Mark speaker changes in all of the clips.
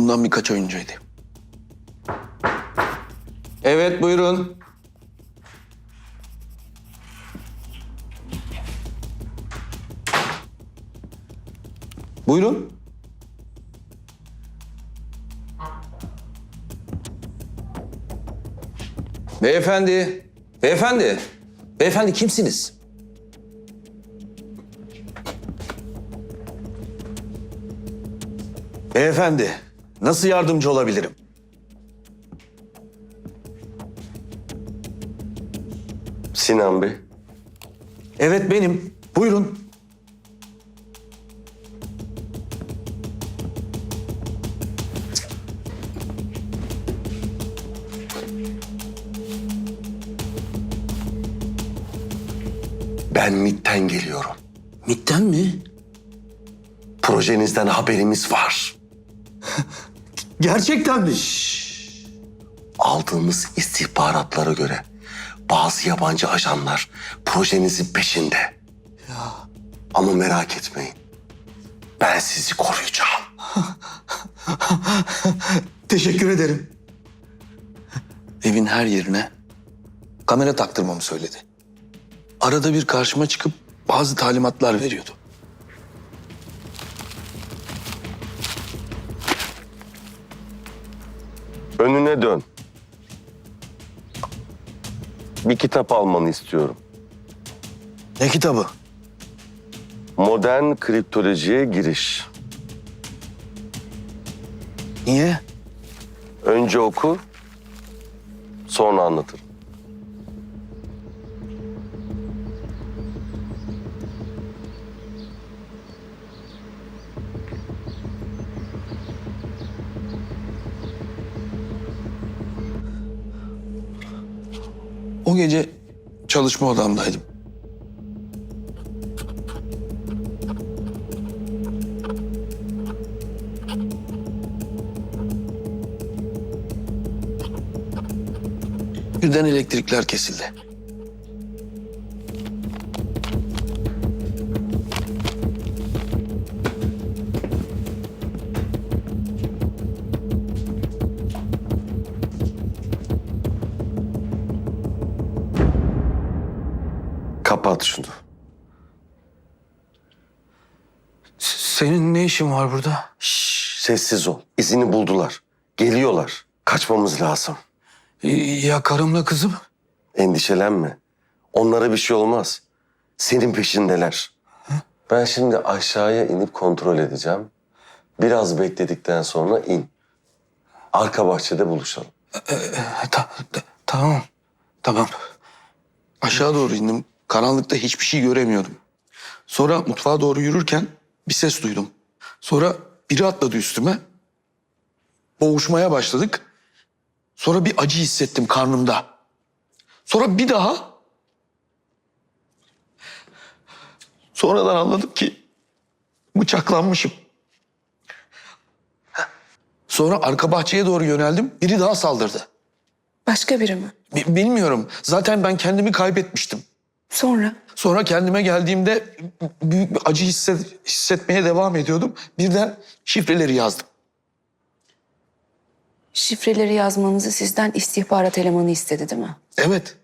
Speaker 1: Bundan birkaç ay önceydi. Evet buyurun. Buyurun. Beyefendi, beyefendi, beyefendi kimsiniz? Beyefendi, nasıl yardımcı olabilirim?
Speaker 2: Sinan Bey.
Speaker 1: Evet benim. Buyurun.
Speaker 2: Ben MİT'ten geliyorum.
Speaker 1: MİT'ten mi?
Speaker 2: Projenizden haberimiz var.
Speaker 1: Gerçekten mi?
Speaker 2: Aldığımız istihbaratlara göre bazı yabancı ajanlar projenizin peşinde. Ya. Ama merak etmeyin. Ben sizi koruyacağım.
Speaker 1: Teşekkür ederim. Evin her yerine kamera taktırmamı söyledi. Arada bir karşıma çıkıp bazı talimatlar veriyordu.
Speaker 2: Önüne dön. Bir kitap almanı istiyorum.
Speaker 1: Ne kitabı?
Speaker 2: Modern kriptolojiye giriş.
Speaker 1: Niye?
Speaker 2: Önce oku, sonra anlatırım.
Speaker 1: O gece çalışma odamdaydım. Birden elektrikler kesildi. Senin ne işin var burada?
Speaker 2: Şşş, sessiz ol. İzini buldular. Geliyorlar. Kaçmamız lazım.
Speaker 1: Ya karımla kızım?
Speaker 2: Endişelenme. Onlara bir şey olmaz. Senin peşindeler. Ben şimdi aşağıya inip kontrol edeceğim. Biraz bekledikten sonra in. Arka bahçede buluşalım.
Speaker 1: Ta- ta- tamam. Tamam. Aşağı doğru indim. Karanlıkta hiçbir şey göremiyordum. Sonra mutfağa doğru yürürken bir ses duydum. Sonra biri atladı üstüme. Boğuşmaya başladık. Sonra bir acı hissettim karnımda. Sonra bir daha. Sonradan anladım ki bıçaklanmışım. Sonra arka bahçeye doğru yöneldim. Biri daha saldırdı.
Speaker 3: Başka biri mi?
Speaker 1: Bi- Bilmiyorum. Zaten ben kendimi kaybetmiştim.
Speaker 3: Sonra?
Speaker 1: Sonra kendime geldiğimde büyük bir acı hisset, hissetmeye devam ediyordum. Birden şifreleri yazdım.
Speaker 3: Şifreleri yazmanızı sizden istihbarat elemanı istedi değil mi?
Speaker 1: Evet,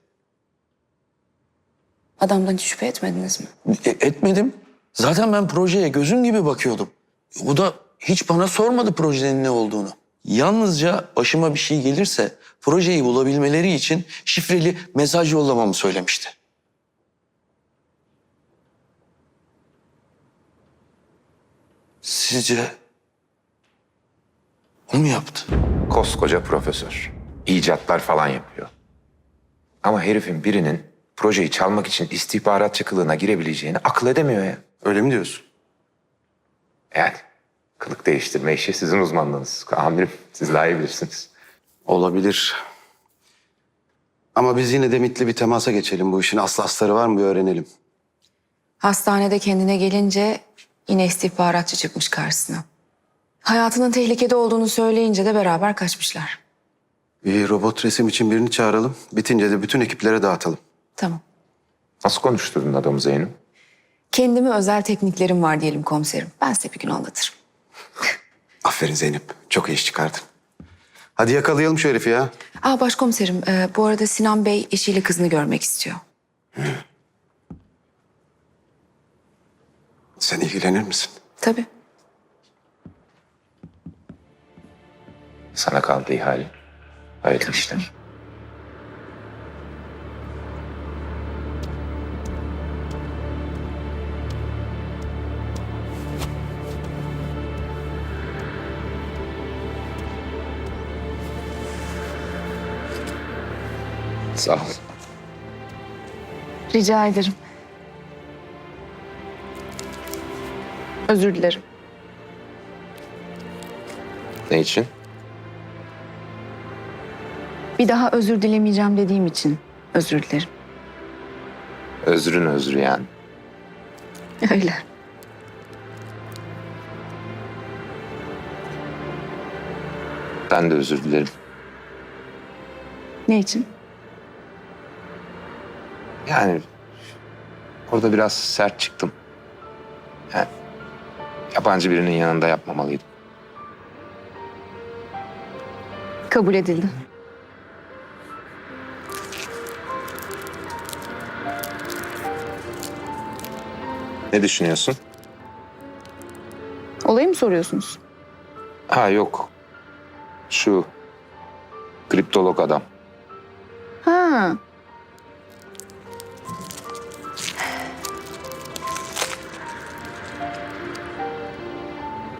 Speaker 3: Adamdan hiç şüphe etmediniz mi?
Speaker 1: e- etmedim. Zaten ben projeye gözüm gibi bakıyordum. O da hiç bana sormadı projenin ne olduğunu. Yalnızca başıma bir şey gelirse projeyi bulabilmeleri için şifreli mesaj yollamamı söylemişti. Sizce o mu yaptı?
Speaker 4: Koskoca profesör. İcatlar falan yapıyor. Ama herifin birinin projeyi çalmak için istihbaratçı kılığına girebileceğini akıl edemiyor ya.
Speaker 2: Öyle mi diyorsun?
Speaker 4: Yani kılık değiştirme işi sizin uzmanlığınız. Amirim siz daha iyi bilirsiniz.
Speaker 5: Olabilir. Ama biz yine de MIT'le bir temasa geçelim. Bu işin aslı astarı var mı bir öğrenelim.
Speaker 3: Hastanede kendine gelince yine istihbaratçı çıkmış karşısına. Hayatının tehlikede olduğunu söyleyince de beraber kaçmışlar.
Speaker 5: Bir robot resim için birini çağıralım. Bitince de bütün ekiplere dağıtalım.
Speaker 3: Tamam.
Speaker 4: Nasıl konuşturdun adamı Zeynep?
Speaker 3: Kendime özel tekniklerim var diyelim komiserim. Ben size bir gün anlatırım.
Speaker 5: Aferin. Zeynep. Çok iyi iş çıkardın. Hadi yakalayalım şu herifi ya.
Speaker 3: Aa başkomiserim e, bu arada Sinan Bey eşiyle kızını görmek istiyor.
Speaker 5: Sen ilgilenir misin?
Speaker 3: Tabii.
Speaker 4: Sana kaldı ihale. Hayırlı işler. Sağ ol.
Speaker 3: Rica ederim. Özür dilerim.
Speaker 4: Ne için?
Speaker 3: Bir daha özür dilemeyeceğim dediğim için özür dilerim.
Speaker 4: Özrün özrü yani.
Speaker 3: Öyle.
Speaker 4: Ben de özür dilerim.
Speaker 3: Ne için?
Speaker 4: Yani orada biraz sert çıktım. Yani yabancı birinin yanında yapmamalıydım.
Speaker 3: Kabul edildi.
Speaker 4: Ne düşünüyorsun?
Speaker 3: Olayı mı soruyorsunuz?
Speaker 4: Ha yok. Şu kriptolog adam.
Speaker 3: Ha.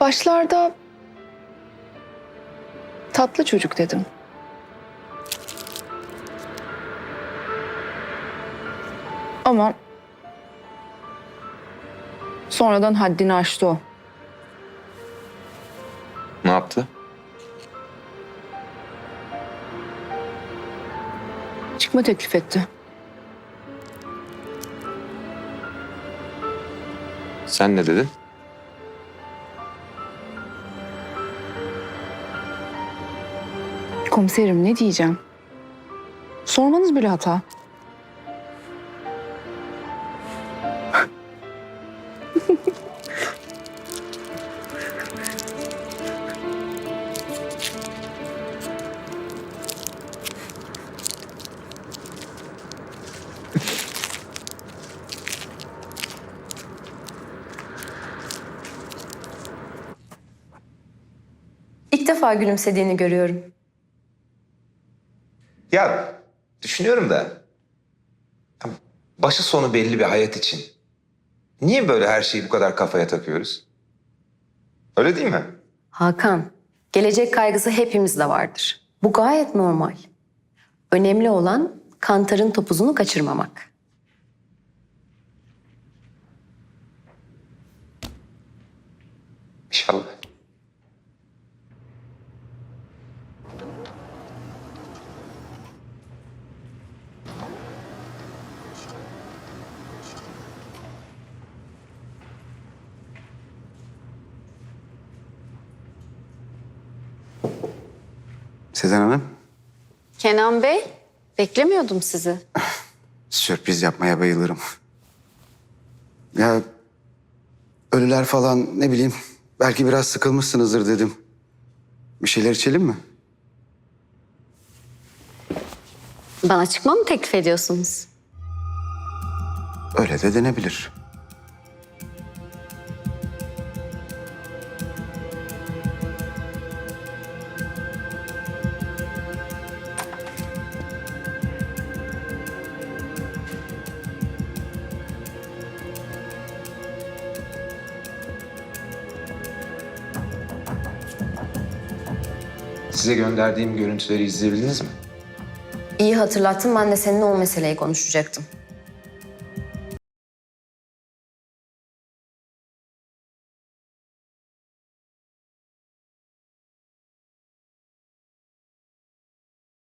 Speaker 3: Başlarda tatlı çocuk dedim. Ama sonradan haddini aştı o.
Speaker 4: Ne yaptı?
Speaker 3: Çıkma teklif etti.
Speaker 4: Sen ne dedin?
Speaker 3: Komiserim ne diyeceğim? Sormanız bile hata.
Speaker 6: İlk defa gülümsediğini görüyorum.
Speaker 4: Ya düşünüyorum da başı sonu belli bir hayat için niye böyle her şeyi bu kadar kafaya takıyoruz? Öyle değil mi?
Speaker 6: Hakan, gelecek kaygısı hepimizde vardır. Bu gayet normal. Önemli olan kantarın topuzunu kaçırmamak.
Speaker 4: İnşallah.
Speaker 5: Sezen Hanım,
Speaker 6: Kenan Bey, beklemiyordum sizi.
Speaker 5: sürpriz yapmaya bayılırım. Ya ölüler falan ne bileyim belki biraz sıkılmışsınızdır dedim. Bir şeyler içelim mi?
Speaker 6: Bana çıkma mı teklif ediyorsunuz?
Speaker 5: Öyle de denebilir.
Speaker 4: Size gönderdiğim görüntüleri izleyebildiniz mi?
Speaker 6: İyi hatırlattın, ben de seninle o meseleyi konuşacaktım.